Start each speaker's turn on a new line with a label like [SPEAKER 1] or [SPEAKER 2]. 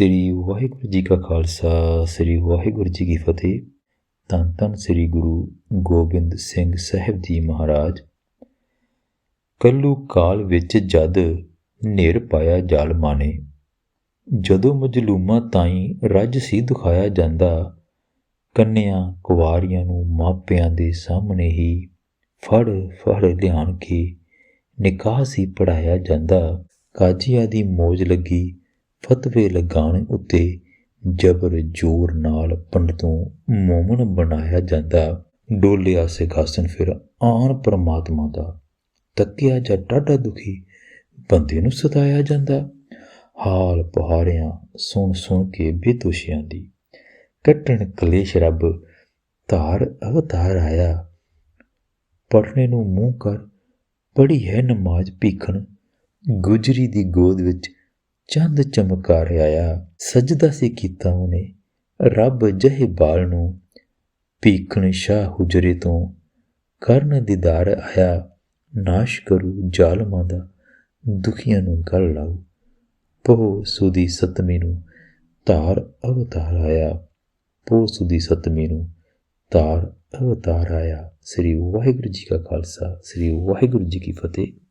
[SPEAKER 1] ਸ੍ਰੀ ਵਾਹਿਗੁਰੂ ਜੀ ਕਾ ਖਾਲਸਾ, ਸ੍ਰੀ ਵਾਹਿਗੁਰੂ ਜੀ ਕੀ ਫਤਿਹ। ਧੰਨ ਧੰਨ ਸ੍ਰੀ ਗੁਰੂ ਗੋਬਿੰਦ ਸਿੰਘ ਸਾਹਿਬ ਜੀ ਮਹਾਰਾਜ। ਕੱਲੂ ਕਾਲ ਵਿੱਚ ਜਦ ਨੇਰ ਪਾਇਆ ਜਾਲ ਨੇ ਜਦੋਂ ਮਜਲੂਮਾਂ ਤਾਈਂ ਰੱਜ ਸੀ ਦਿਖਾਇਆ ਜਾਂਦਾ, ਕੰਨਿਆਂ ਕੁਵਾਰੀਆਂ ਨੂੰ ਮਾਪਿਆਂ ਦੇ ਸਾਹਮਣੇ ਹੀ ਫੜ ਫੜ ਲਿਆਣ ਕੇ ਨਿਕਾਹ ਸੀ ਪੜਾਇਆ ਜਾਂਦਾ। ਕਾਜੀਆਂ ਦੀ ਮੋਜ ਲੱਗੀ ਫਤਵੇ ਲਗਾਉਣ ਉੱਤੇ ਜਬਰ ਜ਼ੋਰ ਨਾਲ ਪੰਡਤੋਂ ਮੋਮਨ ਬਣਾਇਆ ਜਾਂਦਾ। ਡੋਲਿਆ ਸਿੰਘਾਸਨ ਫਿਰ ਆਣ ਪਰਮਾਤਮਾ ਦਾ ਤੱਕਿਆ ਜਾਂ ਟਾਢਾ ਦੁਖੀ ਬੰਦੇ ਨੂੰ ਸਤਾਇਆ ਜਾਂਦਾ। ਹਾਲ ਪਹਾੜਿਆਂ ਸੁਣ ਸੁਣ ਕੇ ਬੇਦੋਸ਼ੀਆਂ ਦੀ ਕੱਟਣ ਕਲੇਸ਼ ਰੱਬ ਧਾਰ ਅਵਤਾਰ ਆਇਆ। ਪੜਨੇ ਨੂੰ ਮੂੰਹ ਕਰ ਪੜੀ ਹੈ ਨਮਾਜ਼ ਭੀਖਣ, ਗੁਜਰੀ ਦੀ ਗੋਦ ਵਿੱਚ ਚੰਦ ਚਮਕਾ ਰਿਹਾ ਸਜਦਾ ਸੀ ਕੀਤਾ ਉਹਨੇ। ਰੱਬ ਜਹੇ ਬਾਲ ਨੂੰ ਭੀਖਣ ਸ਼ਾਹ ਹੁਜਰੇ ਤੋਂ ਕਰਨ ਦੀਦਾਰ ਆਇਆ। ਨਾਸ਼ ਕਰੂ ਜ਼ਾਲਮਾਂ ਦਾ ਦੁਖੀਆਂ ਨੂੰ ਗਲ ਲਾਉ ਪੋ ਸੁਦੀ ਸਤਮੀ ਨੂੰ ਤਾਰ ਅਵਤਾਰ ਆਇਆ। ਪੋ ਸੁਦੀ ਸਤਮੀ ਨੂੰ ਤਾਰ ਅਵਤਾਰ ਆਇਆ। ਸ੍ਰੀ ਵਾਹਿਗੁਰੂ ਜੀ ਕਾ ਖਾਲਸਾ, ਸ੍ਰੀ ਵਾਹਿਗੁਰੂ ਜੀ ਕੀ ਫਤਿਹ।